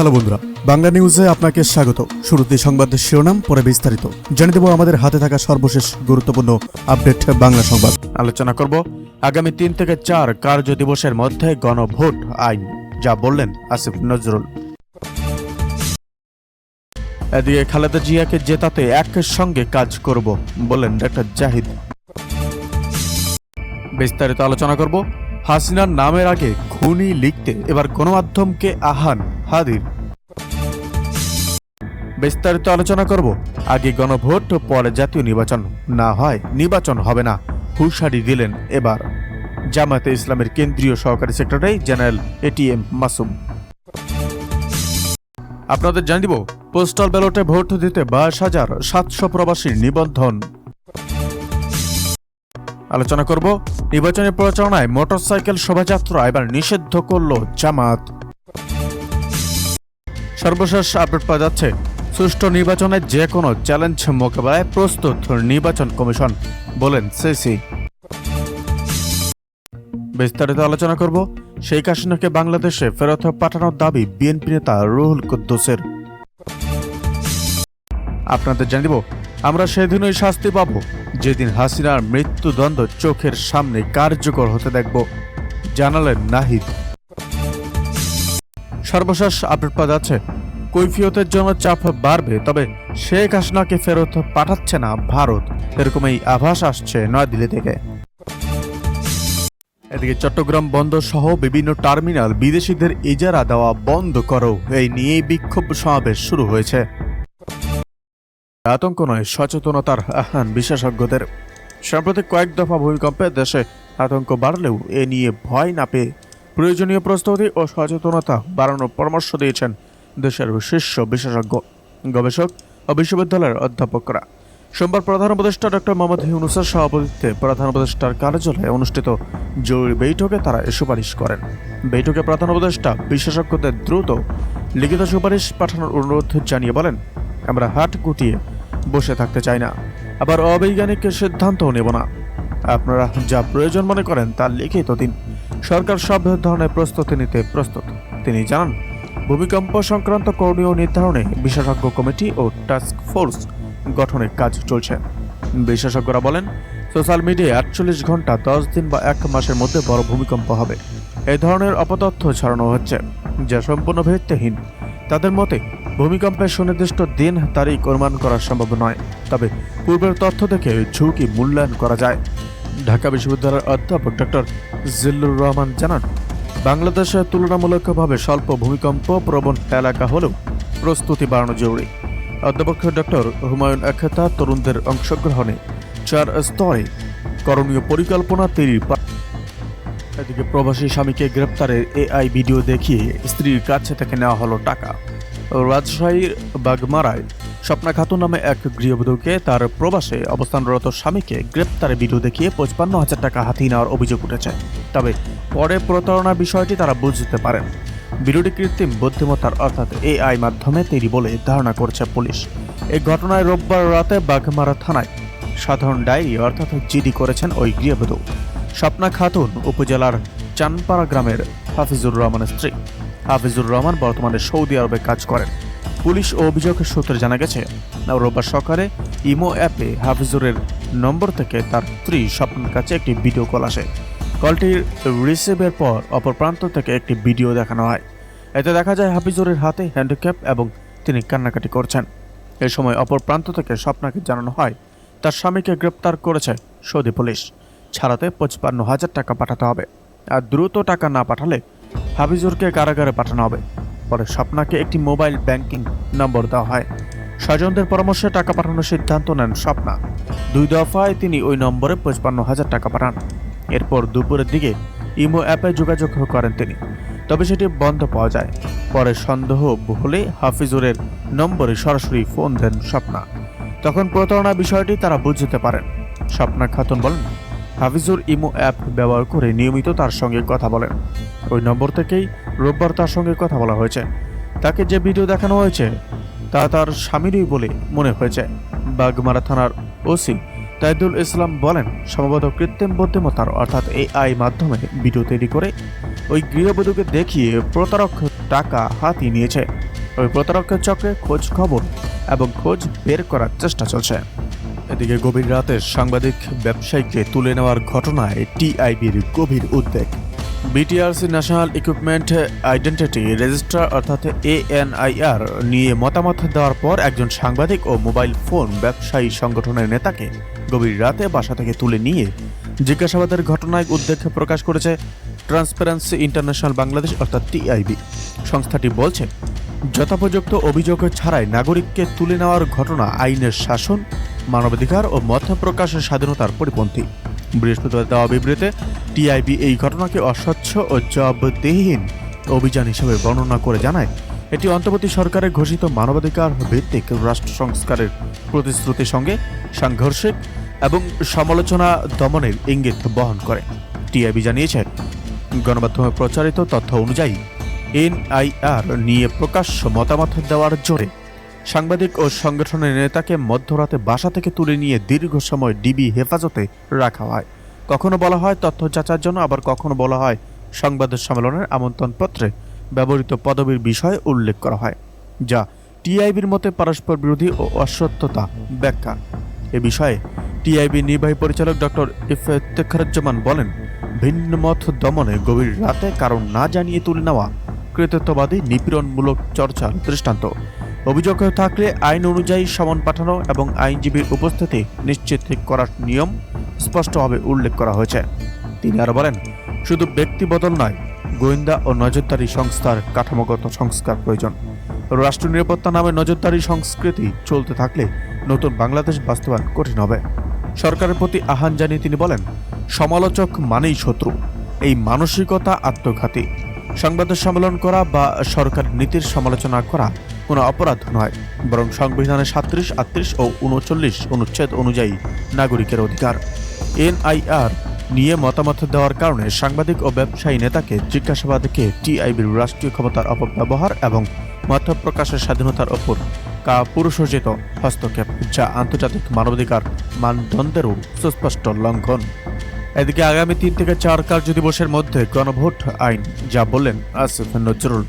Hello বন্ধুরা, বাংলা নিউজে আপনাকে স্বাগত। শুরুতে সংবাদের শিরোনাম, পরে বিস্তারিত। জানিয়ে দেব আমাদের হাতে থাকা সর্বশেষ গুরুত্বপূর্ণ আপডেট বাংলা সংবাদ। আলোচনা করব আগামী তিন থেকে চার কার্য দিবসের মধ্যে গণভোট আইন, যা বললেন আসিফ নজরুল। এদিকে খালেদা জিয়াকে জেতাতে একের সঙ্গে কাজ করব বললেন ডাক্তার জাহিদ। বিস্তারিত আলোচনা করব হাসিনার নামের আগে খুনি লিখতে এবার গণমাধ্যমকে আহ্বান হাদির। বিস্তারিত আলোচনা করব। আগে গণভোট, পরে জাতীয় নির্বাচন। না হয় নির্বাচন হবে না, হুঁশিয়ারি দিলেন এবার। জামায়াতে ইসলামের কেন্দ্রীয় সহকারী সেক্রেটারি জেনারেল এটিএম মাসুম। আপনাদের জানিয়ে পোস্টাল ব্যালটে ভোট দিতে বাইশ হাজার সাতশো প্রবাসীর নিবন্ধন। আলোচনা করব নির্বাচনী প্রচারণায় মোটরসাইকেল শোভাযাত্রা এবার নিষিদ্ধ করল জামাত। সর্বশেষ আপডেট পাওয়া যাচ্ছে, সুষ্ঠু নির্বাচনে যে কোনো চ্যালেঞ্জ মোকাবেলায় প্রস্তুত নির্বাচন কমিশন, বলেন সিসি। বিস্তারিত আলোচনা করব, শেখ হাসিনাকে বাংলাদেশে ফেরত পাঠানোর দাবি বিএনপি নেতা রুহুল কুদ্দুসের। আপনাদের জানিয়ে দিব, আমরা সেদিনই শাস্তি পাব। যেদিন হাসিনার মৃত্যুদণ্ড চোখের সামনে কার্যকর হতে দেখব, জানালেন নাহিদ। সর্বশেষ আপডেট পাওয়া যাচ্ছে কৈফিয়তের জন্য চাপ বাড়বে, তবে শেখ হাসিনাকে ফেরত পাঠাচ্ছে না ভারত। এরকমই আভাস আসছে নয়াদিল্লি থেকে। এদিকে চট্টগ্রাম বন্দর সহ বিভিন্ন টার্মিনাল বিদেশিদের ইজারা দেওয়া বন্ধ করো, এই নিয়ে বিক্ষোভ সমাবেশ শুরু হয়েছে। আতঙ্ক নয়, সচেতনতার আহ্বান বিশেষজ্ঞদের। সাম্প্রতিক কয়েক দফা ভূমিকম্পে দেশে আতঙ্ক বাড়লেও এ নিয়ে ভয় না পেয়ে প্রয়োজনীয় প্রস্তুতি ও সচেতনতা বাড়ানোর পরামর্শ দিয়েছেন দেশের শীর্ষ বিশেষজ্ঞ, গবেষক ও বিশ্ববিদ্যালয়ের অধ্যাপকরা। সোমবার প্রধান উপদেষ্টা ডক্টর মোহাম্মদ ইউনুসের সভাপতিত্বে প্রধান উপদেষ্টার কার্যালয়ে অনুষ্ঠিত জরুরি বৈঠকে তারা এ সুপারিশ করেন। বৈঠকে প্রধান উপদেষ্টা বিশেষজ্ঞদের দ্রুত লিখিত সুপারিশ পাঠানোর অনুরোধ জানিয়ে বলেন আমরা হাট গুটিয়ে বসে থাকতে চাই না। আবার অবৈজ্ঞানিক সিদ্ধান্তও নেব না। আপনারা যা প্রয়োজন মনে করেন তা লিখিত দিন। সরকার সব ধরনের প্রস্তুতি নিতে প্রস্তুত। তিনি জানান, ভূমিকম্প সংক্রান্ত করণীয় নির্ধারণে বিশেষজ্ঞ কমিটি ও টাস্ক ফোর্স গঠনের কাজ চলছে। বিশেষজ্ঞরা বলেন, সোশ্যাল মিডিয়ায় আটচল্লিশ ঘণ্টা দশ দিন বা এক মাসের মধ্যে বড় ভূমিকম্প হবে। এই ধরনের অপতথ্য ছড়ানো হচ্ছে, যা সম্পূর্ণ ভিত্তিহীন। তাদের মতে ভূমিকম্পের সুনির্দিষ্ট দিন তারিখ অনুমান করা সম্ভব নয়। তবে পূর্বের তথ্য থেকে ঝুঁকি মূল্যায়ন করা যায়। ঢাকা বিশ্ববিদ্যালয়ের অধ্যাপক ডক্টর জিল্লুর রহমান জানান, বাংলাদেশে তুলনামূলকভাবে স্বল্প ভূমিকম্প প্রবণ এলাকা হলেও প্রস্তুতি বাড়ানো জরুরি। অধ্যাপক ডক্টর হুমায়ুন আখেতা তরুণদের অংশগ্রহণে চার স্তরে করণীয় পরিকল্পনা তৈরির এদিকে প্রবাসী স্বামীকে গ্রেপ্তারের এআই ভিডিও দেখিয়ে স্ত্রীর কাছে থেকে নেওয়া হলো টাকা। রাজশাহীর বাগমারায় স্বপ্না খাতুন নামে এক গৃহবধূকে তার প্রবাসে অবস্থানরত স্বামীকে গ্রেপ্তারের ভিডিও দেখিয়ে পঁচপান্ন হাজার টাকা হাতিয়ে নেওয়ার অভিযোগ উঠেছে। তবে পরে প্রতারণার বিষয়টি তারা বুঝতে পারেন। ভিডিওটি কৃত্রিম বুদ্ধিমত্তার অর্থাৎ এআই মাধ্যমে তৈরি বলে ধারণা করছে পুলিশ। এই ঘটনায় রোববার রাতে বাঘমারা থানায় সাধারণ ডায়েরি অর্থাৎ জিডি করেছেন ওই গৃহবধূ। স্বপ্না খাতুন উপজেলার চানপাড়া গ্রামের হাফিজুর রহমানের স্ত্রী। হাফিজুর রহমান বর্তমানে সৌদি আরবে কাজ করেন। পুলিশ ও অভিযোগের সূত্রে জানা গেছে, রোববার সকালে ইমো অ্যাপে হাফিজুরের নম্বর থেকে তার স্ত্রী স্বপ্নের কাছে একটি ভিডিও কল আসে। কলটির রিসিভের পর অপর প্রান্ত থেকে একটি ভিডিও দেখানো হয়। এতে দেখা যায় হাফিজুরের হাতে হ্যান্ডিক্যাপ এবং তিনি কান্নাকাটি করছেন। এ সময় অপর প্রান্ত থেকে স্বপ্নাকে জানানো হয়, তার স্বামীকে গ্রেপ্তার করেছে সৌদি পুলিশ। ছাড়াতে পঁচপান্ন হাজার টাকা পাঠাতে হবে। আর দ্রুত টাকা না পাঠালে হাফিজুরকে কারাগারে পাঠানো হবে। পরে স্বপ্নাকে একটি মোবাইল ব্যাংকিং নম্বর দেওয়া হয়। স্বজনদের পরামর্শে টাকা পাঠানোর সিদ্ধান্ত নেন স্বপ্না। দুই দফায় তিনি ওই নম্বরে পঁচপান্ন হাজার টাকা পাঠান। এরপর দুপুরের দিকে ইমো অ্যাপে যোগাযোগ করেন তিনি। তবে সেটি বন্ধ পাওয়া যায়। পরে সন্দেহ হলে হাফিজুরের নম্বরে সরাসরি ফোন দেন স্বপ্না। তখন প্রতারণা বিষয়টি তারা বুঝতে পারেন। স্বপ্না খাতুন বলেন হাফিজুর ইমো অ্যাপ ব্যবহার করে নিয়মিত তার সঙ্গে কথা বলেন। ওই নম্বর থেকেই রোববার তার সঙ্গে কথা বলা হয়েছে। তাকে যে ভিডিও দেখানো হয়েছে, তা তার স্বামীরই বলে মনে হয়েছে। বাগমারা থানার ওসি তাইদুল ইসলাম বলেন, সম্ভবত কৃত্রিম বুদ্ধিমত্তার অর্থাৎ এআই মাধ্যমে ভিডিও তৈরি করে ওই গৃহবধূকে দেখিয়ে প্রতারক টাকা হাতিয়ে নিয়েছে। ওই প্রতারকের চক্রে খোঁজ খবর এবং খোঁজ বের করার চেষ্টা চলছে। এদিকে গভীর রাতে সাংবাদিক ব্যবসায়ীকে তুলে নেওয়ার ঘটনায় টিআইবির গভীর উদ্বেগ। BTRC national equipment identity registrar অর্থাৎ এএনআইআর নিয়ে মতামত দেওয়ার পর একজন সাংবাদিক ও মোবাইল ফোন ব্যবসায়ী সংগঠনের নেতাকে গভীর রাতে বাসা থেকে তুলে নিয়ে জিজ্ঞাসাবাদের ঘটনায় উদ্বেগ প্রকাশ করেছে ট্রান্সপারেন্সি ইন্টারন্যাশনাল বাংলাদেশ অর্থাৎ টিআইবি। সংস্থাটি বলছে, যথোপযুক্ত অভিযোগ ছাড়াই নাগরিককে তুলে নেওয়ার ঘটনা আইনের শাসন মানবাধিকার ও মত প্রকাশের স্বাধীনতার পরিপন্থী। বৃহস্পতিবার দেওয়া বিবৃতিতে টিআইবি এই ঘটনাকে অস্বচ্ছ ও জবাবদিহিহীন অভিযান হিসেবে বর্ণনা করে জানায়, এটি অন্তর্বর্তী সরকারের ঘোষিত মানবাধিকার ভিত্তিক রাষ্ট্র সংস্কারের প্রতিশ্রুতির সঙ্গে সাংঘর্ষিক এবং সমালোচনা দমনের ইঙ্গিত বহন করে। টিআইবি জানিয়েছে, গণমাধ্যমে প্রচারিত তথ্য অনুযায়ী, এনআইআর নিয়ে প্রকাশ্য মতামত দেওয়ার জোরে সাংবাদিক ও সংগঠনের নেতাকে মধ্যরাতে বাসা থেকে তুলে নিয়ে দীর্ঘ সময় ডিবি হেফাজতে রাখা হয়। কখনো বলা হয় তথ্য যাচার জন্য, আবার কখনো বলা হয় সংবাদ সম্মেলনের আমন্ত্রণপত্রে ব্যবহৃত পদবীর বিষয়ে উল্লেখ করা হয়, যা টিআইবির মতে পরস্পর বিরোধী ও অসত্যতা ব্যাখ্যা। এ বিষয়ে টিআইবি নির্বাহী পরিচালক ডক্টর ইফতেখারুজ্জামান বলেন, ভিন্ন মত দমনে গভীর রাতে কারণ না জানিয়ে তুলে নেওয়া কৃতিত্ববাদী নিপীড়নমূলক চর্চার দৃষ্টান্ত। অভিযোগ থাকলে আইন অনুযায়ী সমন পাঠানো এবং আইনজীবীর উপস্থিতি নিশ্চিত করার নিয়ম স্পষ্টভাবে উল্লেখ করা হয়েছে। তিনি আরও বলেন, শুধু ব্যক্তি বদল নয়, গোয়েন্দা ও নজরদারি সংস্থার কাঠামোগত সংস্কার প্রয়োজন। রাষ্ট্র নিরাপত্তা নামে নজরদারি সংস্কৃতি চলতে থাকলে নতুন বাংলাদেশ বাস্তবায়ন কঠিন হবে। সরকারের প্রতি আহ্বান জানিয়ে তিনি বলেন, সমালোচক মানেই শত্রু। এই মানসিকতা আত্মঘাতী। সংবাদ সম্মেলন করা বা সরকার নীতির সমালোচনা করা কোনো অপরাধ নয়, বরং সংবিধানের সাত্রিশ আটত্রিশ ও উনচল্লিশ অনুচ্ছেদ অনুযায়ী নাগরিকের অধিকার। এনআইআর নিয়ে মতামত দেওয়ার কারণে সাংবাদিক ও ব্যবসায়ী নেতাকে জিজ্ঞাসাবাদকে টিআইবির রাষ্ট্রীয় ক্ষমতার অপব্যবহার এবং মত প্রকাশের স্বাধীনতার ওপর কা পুরুষোচিত হস্তক্ষেপ, যা আন্তর্জাতিক মানবাধিকার মানদণ্ডেরও সুস্পষ্ট লঙ্ঘন। এদিকে আগামী তিন থেকে চার কার্যদিবসের মধ্যে গণভোট আইন, যা বললেন আসিফ নজরুল।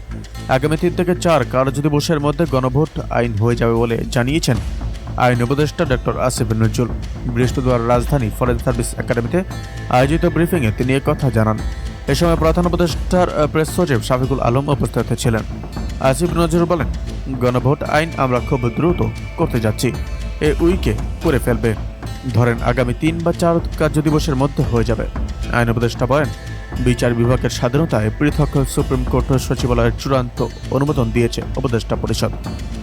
আগামী তিন থেকে চার কার্যদিবসের মধ্যে গণভোট আইন হয়ে যাবে বলে জানিয়েছেন আইন উপদেষ্টা ডক্টর আসিফ নজরুল। বৃহস্পতিবার রাজধানী ফরেন সার্ভিস একাডেমিতে আয়োজিত ব্রিফিংয়ে তিনি কথা জানান। এ সময় প্রধান উপদেষ্টার প্রেস সচিব শাফিকুল আলম উপস্থিত ছিলেন। আসিফ নজরুল বলেন, গণভোট আইন আমরা খুব দ্রুত করতে যাচ্ছি। এ উইকে করে ফেলবে। ধরেন আগামী তিন বা চার কার্যদিবসের মধ্যে হয়ে যাবে। আইন উপদেষ্টা বলেন বিচার বিভাগের স্বাধীনতায় পৃথক সুপ্রিম কোর্ট সচিবালয়ের চূড়ান্ত অনুমোদন দিয়েছে উপদেষ্টা পরিষদ।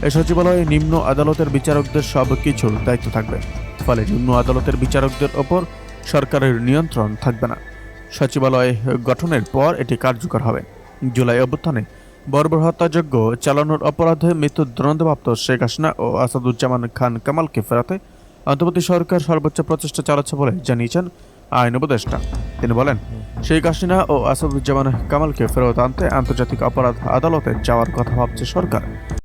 এই সচিবালয়ে নিম্ন আদালতের বিচারকদের সব কিছুর দায়িত্ব থাকবে। ফলে নিম্ন আদালতের বিচারকদের ওপর সরকারের নিয়ন্ত্রণ থাকবে না। সচিবালয় গঠনের পর এটি কার্যকর হবে। জুলাই অভ্যুত্থানে বর্বর হত্যাযজ্ঞ চালানোর অপরাধে মৃত্যুদণ্ডপ্রাপ্ত শেখ হাসিনা ও আসাদুজ্জামান খান কামালকে ফেরাতে অন্তর্বর্তী সরকার সর্বোচ্চ প্রচেষ্টা চালাচ্ছে বলে জানিয়েছেন আইন উপদেষ্টা। তিনি বলেন, শেখ হাসিনা ও আসাদুজ্জামান কামালকে ফেরত আনতে আন্তর্জাতিক অপরাধ আদালতে যাওয়ার কথা ভাবছে সরকার।